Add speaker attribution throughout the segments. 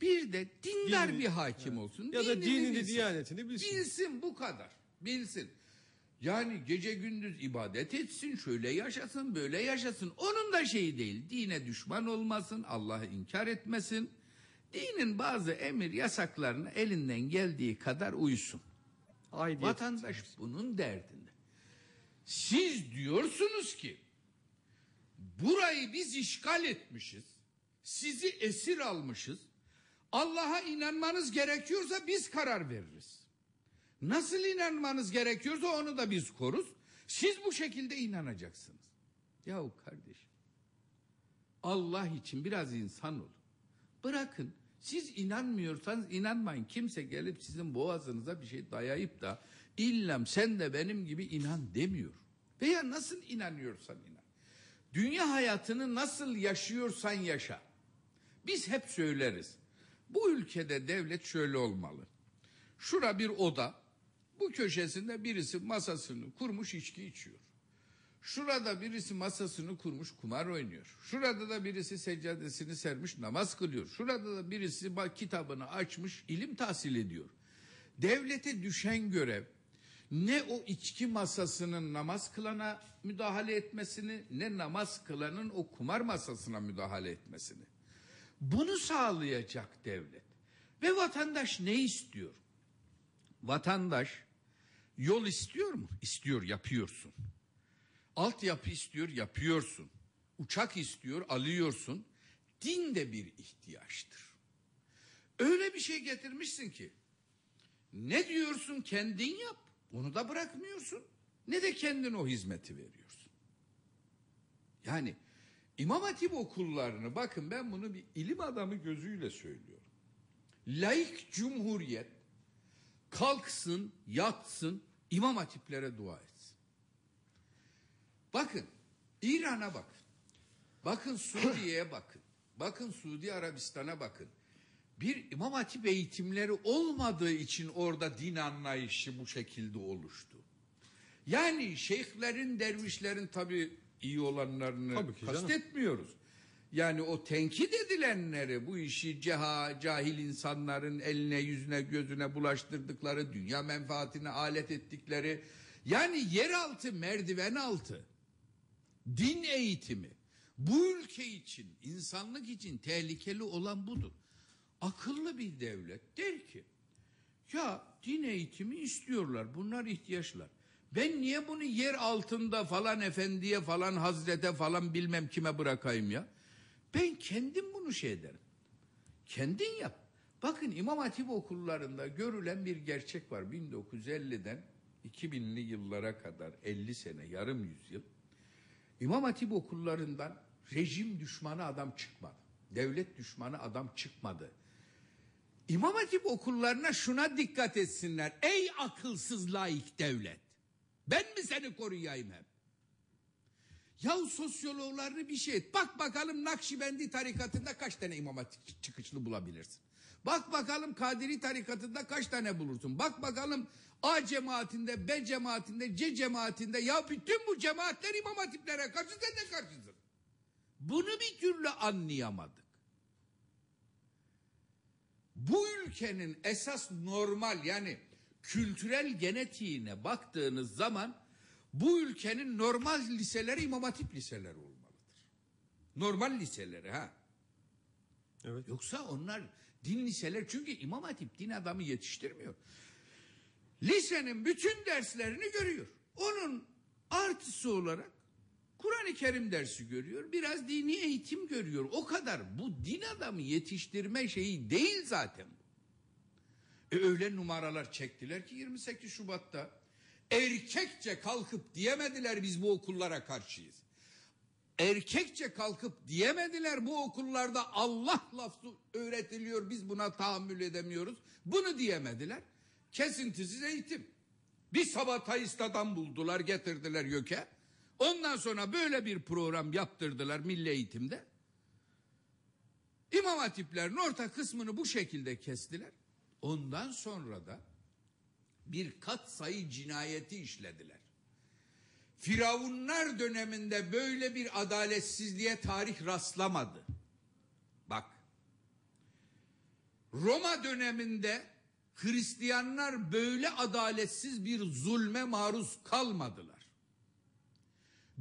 Speaker 1: Bir de dindar
Speaker 2: Dini-
Speaker 1: bir hakim olsun.
Speaker 2: Ya da
Speaker 1: dinini
Speaker 2: dinini,
Speaker 1: bilsin.
Speaker 2: diyanetini bilsin.
Speaker 1: Bilsin bu kadar. Bilsin. Yani gece gündüz ibadet etsin, şöyle yaşasın, böyle yaşasın. Onun da şeyi değil. Dine düşman olmasın, Allah'ı inkar etmesin. Dinin bazı emir yasaklarına elinden geldiği kadar uysun.
Speaker 2: Aidiyet.
Speaker 1: Vatandaş bunun derdinde. Siz diyorsunuz ki burayı biz işgal etmişiz. Sizi esir almışız. Allah'a inanmanız gerekiyorsa biz karar veririz. Nasıl inanmanız gerekiyorsa onu da biz koruz. Siz bu şekilde inanacaksınız. Yahu kardeşim Allah için biraz insan olun. Bırakın siz inanmıyorsanız inanmayın. Kimse gelip sizin boğazınıza bir şey dayayıp da illem sen de benim gibi inan demiyor. Veya nasıl inanıyorsan inan. Dünya hayatını nasıl yaşıyorsan yaşa. Biz hep söyleriz. Bu ülkede devlet şöyle olmalı. Şura bir oda. Bu köşesinde birisi masasını kurmuş içki içiyor. Şurada birisi masasını kurmuş kumar oynuyor. Şurada da birisi seccadesini sermiş namaz kılıyor. Şurada da birisi kitabını açmış ilim tahsil ediyor. Devlete düşen görev ne o içki masasının namaz kılana müdahale etmesini ne namaz kılanın o kumar masasına müdahale etmesini. Bunu sağlayacak devlet. Ve vatandaş ne istiyor? Vatandaş yol istiyor mu? İstiyor, yapıyorsun. Altyapı istiyor, yapıyorsun. Uçak istiyor, alıyorsun. Din de bir ihtiyaçtır. Öyle bir şey getirmişsin ki ne diyorsun kendin yap, onu da bırakmıyorsun. Ne de kendin o hizmeti veriyorsun. Yani İmam Hatip okullarını bakın ben bunu bir ilim adamı gözüyle söylüyorum. Laik cumhuriyet kalksın, yatsın, İmam Hatiplere dua etsin. Bakın İran'a bakın. Bakın Suriye'ye bakın. Bakın Suudi Arabistan'a bakın. Bir İmam Hatip eğitimleri olmadığı için orada din anlayışı bu şekilde oluştu. Yani şeyhlerin, dervişlerin tabi iyi olanlarını
Speaker 2: canım.
Speaker 1: kastetmiyoruz. Yani o tenkit edilenleri bu işi ceha, cahil insanların eline yüzüne gözüne bulaştırdıkları dünya menfaatine alet ettikleri yani yeraltı merdiven altı din eğitimi bu ülke için insanlık için tehlikeli olan budur. Akıllı bir devlet der ki ya din eğitimi istiyorlar bunlar ihtiyaçlar. Ben niye bunu yer altında falan efendiye falan hazrete falan bilmem kime bırakayım ya? Ben kendim bunu şey ederim. Kendin yap. Bakın İmam Hatip okullarında görülen bir gerçek var. 1950'den 2000'li yıllara kadar 50 sene yarım yüzyıl. İmam Hatip okullarından rejim düşmanı adam çıkmadı. Devlet düşmanı adam çıkmadı. İmam Hatip okullarına şuna dikkat etsinler. Ey akılsız laik devlet. Ben mi seni koruyayım hep? Yahu sosyologlarını bir şey et. Bak bakalım Nakşibendi tarikatında kaç tane İmam çıkışlı bulabilirsin. Bak bakalım Kadiri tarikatında kaç tane bulursun. Bak bakalım A cemaatinde, B cemaatinde, C cemaatinde. Ya bütün bu cemaatler İmam Hatiplere karşı sen de karşısın. Bunu bir türlü anlayamadık. Bu ülkenin esas normal yani kültürel genetiğine baktığınız zaman bu ülkenin normal liseleri İmam Hatip liseleri olmalıdır. Normal liseleri ha.
Speaker 2: Evet.
Speaker 1: Yoksa onlar din liseleri çünkü İmam Hatip din adamı yetiştirmiyor. Lisenin bütün derslerini görüyor. Onun artısı olarak Kur'an-ı Kerim dersi görüyor. Biraz dini eğitim görüyor. O kadar. Bu din adamı yetiştirme şeyi değil zaten. E öyle numaralar çektiler ki 28 Şubat'ta erkekçe kalkıp diyemediler biz bu okullara karşıyız. Erkekçe kalkıp diyemediler bu okullarda Allah lafı öğretiliyor biz buna tahammül edemiyoruz. Bunu diyemediler. Kesintisiz eğitim. Bir sabatayist adam buldular getirdiler YÖK'e. Ondan sonra böyle bir program yaptırdılar milli eğitimde. İmam hatiplerin orta kısmını bu şekilde kestiler. Ondan sonra da bir kat sayı cinayeti işlediler. Firavunlar döneminde böyle bir adaletsizliğe tarih rastlamadı. Bak. Roma döneminde Hristiyanlar böyle adaletsiz bir zulme maruz kalmadılar.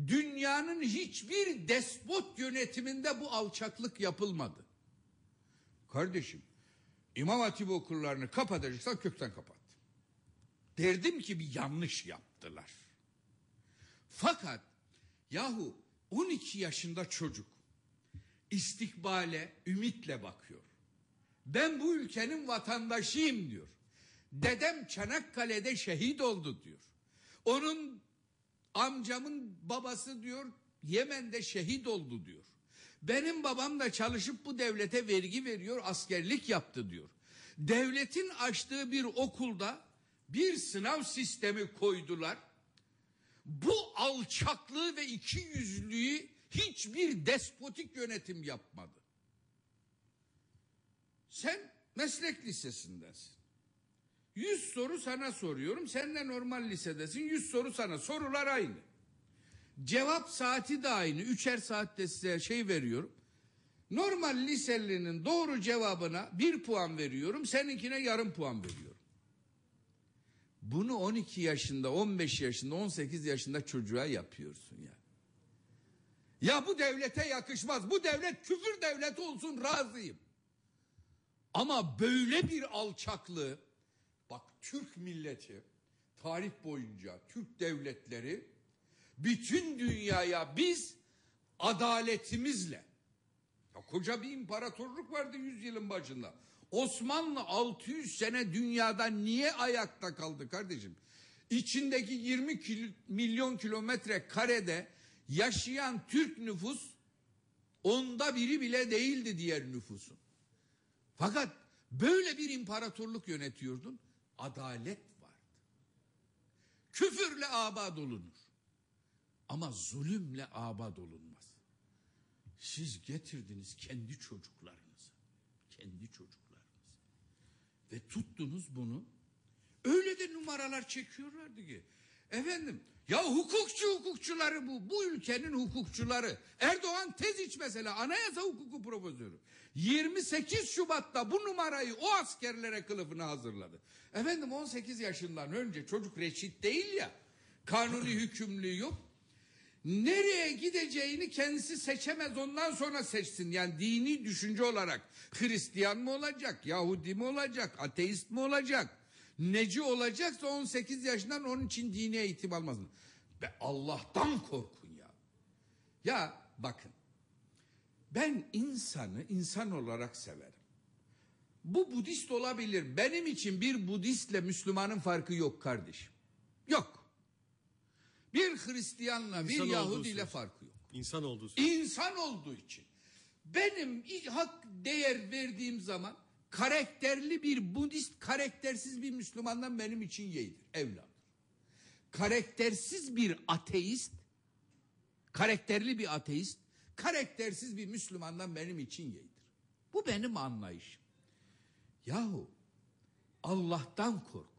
Speaker 1: Dünyanın hiçbir despot yönetiminde bu alçaklık yapılmadı. Kardeşim, İmam Hatip okullarını kapatacaksan kökten kapat. Derdim ki bir yanlış yaptılar. Fakat yahu 12 yaşında çocuk istikbale ümitle bakıyor. Ben bu ülkenin vatandaşıyım diyor. Dedem Çanakkale'de şehit oldu diyor. Onun amcamın babası diyor Yemen'de şehit oldu diyor. Benim babam da çalışıp bu devlete vergi veriyor, askerlik yaptı diyor. Devletin açtığı bir okulda bir sınav sistemi koydular. Bu alçaklığı ve ikiyüzlülüğü hiçbir despotik yönetim yapmadı. Sen meslek lisesindesin. Yüz soru sana soruyorum. Sen de normal lisedesin. Yüz soru sana. Sorular aynı. Cevap saati de aynı. Üçer saatte size şey veriyorum. Normal liselinin doğru cevabına bir puan veriyorum. Seninkine yarım puan veriyorum. Bunu 12 yaşında, 15 yaşında, 18 yaşında çocuğa yapıyorsun ya. Ya bu devlete yakışmaz. Bu devlet küfür devleti olsun razıyım. Ama böyle bir alçaklığı bak Türk milleti tarih boyunca Türk devletleri bütün dünyaya biz adaletimizle ya koca bir imparatorluk vardı yüzyılın başında. Osmanlı 600 sene dünyada niye ayakta kaldı kardeşim? İçindeki 20 kil- milyon kilometre karede yaşayan Türk nüfus onda biri bile değildi diğer nüfusun. Fakat böyle bir imparatorluk yönetiyordun. Adalet vardı. Küfürle abad olunur. Ama zulümle abad olunmaz. Siz getirdiniz kendi çocuklarınızı. Kendi çocuklarınızı. Ve tuttunuz bunu. Öyle de numaralar çekiyorlardı ki. Efendim ya hukukçu hukukçuları bu. Bu ülkenin hukukçuları. Erdoğan Teziç mesela anayasa hukuku profesörü. 28 Şubat'ta bu numarayı o askerlere kılıfını hazırladı. Efendim 18 yaşından önce çocuk reşit değil ya. Kanuni hükümlülüğü yok. Nereye gideceğini kendisi seçemez ondan sonra seçsin. Yani dini düşünce olarak Hristiyan mı olacak, Yahudi mi olacak, ateist mi olacak? Neci olacaksa 18 yaşından onun için dini eğitim almasın. Be Allah'tan korkun ya. Ya bakın ben insanı insan olarak severim. Bu Budist olabilir. Benim için bir Budistle Müslümanın farkı yok kardeşim. Yok. Bir Hristiyanla bir
Speaker 2: İnsan sürece.
Speaker 1: farkı yok.
Speaker 2: İnsan olduğu sürece.
Speaker 1: İnsan olduğu için. Benim hak değer verdiğim zaman karakterli bir Budist, karaktersiz bir Müslümandan benim için yeğdir, evladır. Karaktersiz bir ateist, karakterli bir ateist, karaktersiz bir Müslümandan benim için yeğdir. Bu benim anlayışım. Yahu Allah'tan korkun.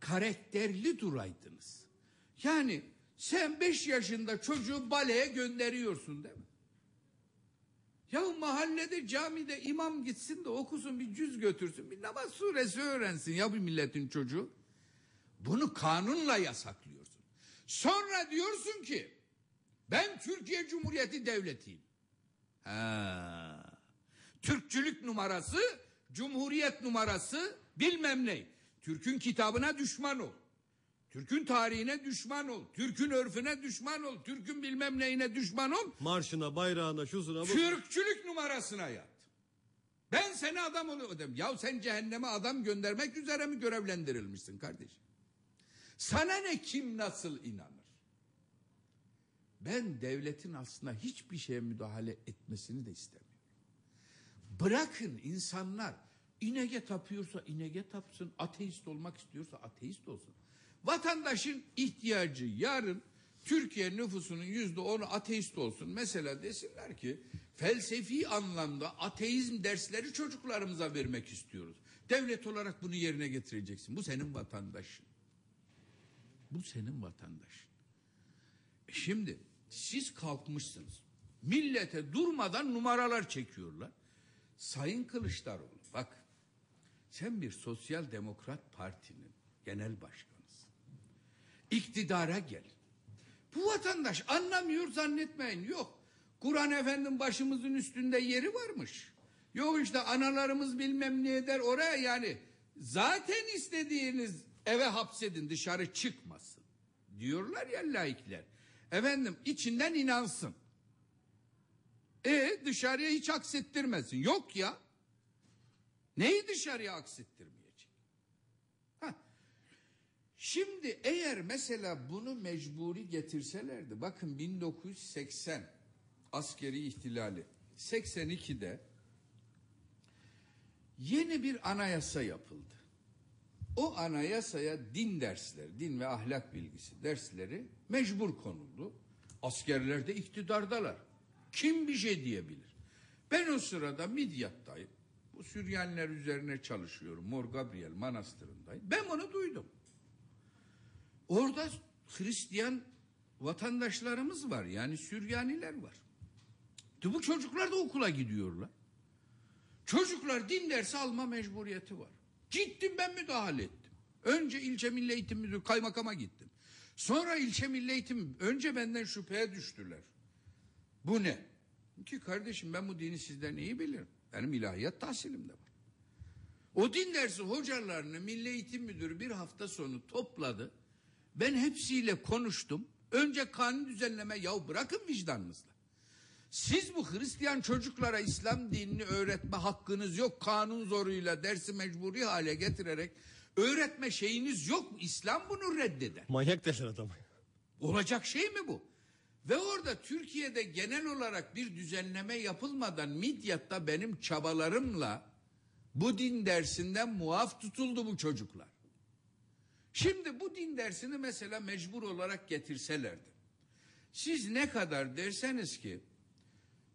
Speaker 1: Karakterli duraydınız. Yani sen beş yaşında çocuğu baleye gönderiyorsun değil mi? Ya mahallede camide imam gitsin de okusun bir cüz götürsün bir namaz suresi öğrensin ya bir milletin çocuğu. Bunu kanunla yasaklıyorsun. Sonra diyorsun ki ben Türkiye Cumhuriyeti Devleti'yim. Ha. Türkçülük numarası, Cumhuriyet numarası bilmem ne. Türk'ün kitabına düşman ol. Türk'ün tarihine düşman ol. Türk'ün örfüne düşman ol. Türk'ün bilmem neyine düşman ol.
Speaker 2: Marşına, bayrağına, şusuna bak.
Speaker 1: Türkçülük numarasına yat. Ben seni adam oluyorum. Ya sen cehenneme adam göndermek üzere mi görevlendirilmişsin kardeşim? Sana ne kim nasıl inanır? Ben devletin aslında hiçbir şeye müdahale etmesini de istemiyorum. Bırakın insanlar inege tapıyorsa inege tapsın, ateist olmak istiyorsa ateist olsun. Vatandaşın ihtiyacı yarın Türkiye nüfusunun yüzde onu ateist olsun. Mesela desinler ki felsefi anlamda ateizm dersleri çocuklarımıza vermek istiyoruz. Devlet olarak bunu yerine getireceksin. Bu senin vatandaşın. Bu senin vatandaşın. E Şimdi siz kalkmışsınız. Millete durmadan numaralar çekiyorlar. Sayın Kılıçdaroğlu bak Sen bir sosyal demokrat partinin genel başkanısın. İktidara gel. Bu vatandaş anlamıyor zannetmeyin. Yok. Kur'an efendim başımızın üstünde yeri varmış. Yok işte analarımız bilmem ne eder oraya yani. Zaten istediğiniz eve hapsedin dışarı çıkmasın. Diyorlar ya laikler. Efendim içinden inansın. E dışarıya hiç aksettirmesin. Yok ya. Neyi dışarıya aksettirmeyecek? Şimdi eğer mesela bunu mecburi getirselerdi. Bakın 1980 askeri ihtilali. 82'de yeni bir anayasa yapıldı. O anayasaya din dersleri, din ve ahlak bilgisi dersleri mecbur konuldu. Askerler de iktidardalar. Kim bir şey diyebilir? Ben o sırada Midyat'tayım. Bu Süryaniler üzerine çalışıyorum. Mor Gabriel Manastırı'ndayım. Ben onu duydum. Orada Hristiyan vatandaşlarımız var. Yani Süryaniler var. Bu çocuklar da okula gidiyorlar. Çocuklar din dersi alma mecburiyeti var. Gittim ben müdahale ettim. Önce ilçe milli eğitim müdürü kaymakama gittim. Sonra ilçe milli eğitim önce benden şüpheye düştüler. Bu ne? Ki kardeşim ben bu dini sizden iyi bilirim. Benim ilahiyat tahsilim de var. O din dersi hocalarını milli eğitim müdürü bir hafta sonu topladı. Ben hepsiyle konuştum. Önce kanun düzenleme ya bırakın vicdanınızla. Siz bu Hristiyan çocuklara İslam dinini öğretme hakkınız yok. Kanun zoruyla dersi mecburi hale getirerek öğretme şeyiniz yok. İslam bunu reddeder.
Speaker 2: Manyak derler adama.
Speaker 1: Olacak şey mi bu? Ve orada Türkiye'de genel olarak bir düzenleme yapılmadan Midyat'ta benim çabalarımla bu din dersinden muaf tutuldu bu çocuklar. Şimdi bu din dersini mesela mecbur olarak getirselerdi. Siz ne kadar derseniz ki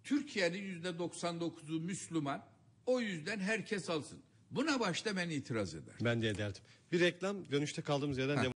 Speaker 1: Türkiye'nin yüzde 99'u Müslüman o yüzden herkes alsın. Buna başta ben itiraz ederim.
Speaker 2: Ben de ederdim. Bir reklam dönüşte kaldığımız yerden devam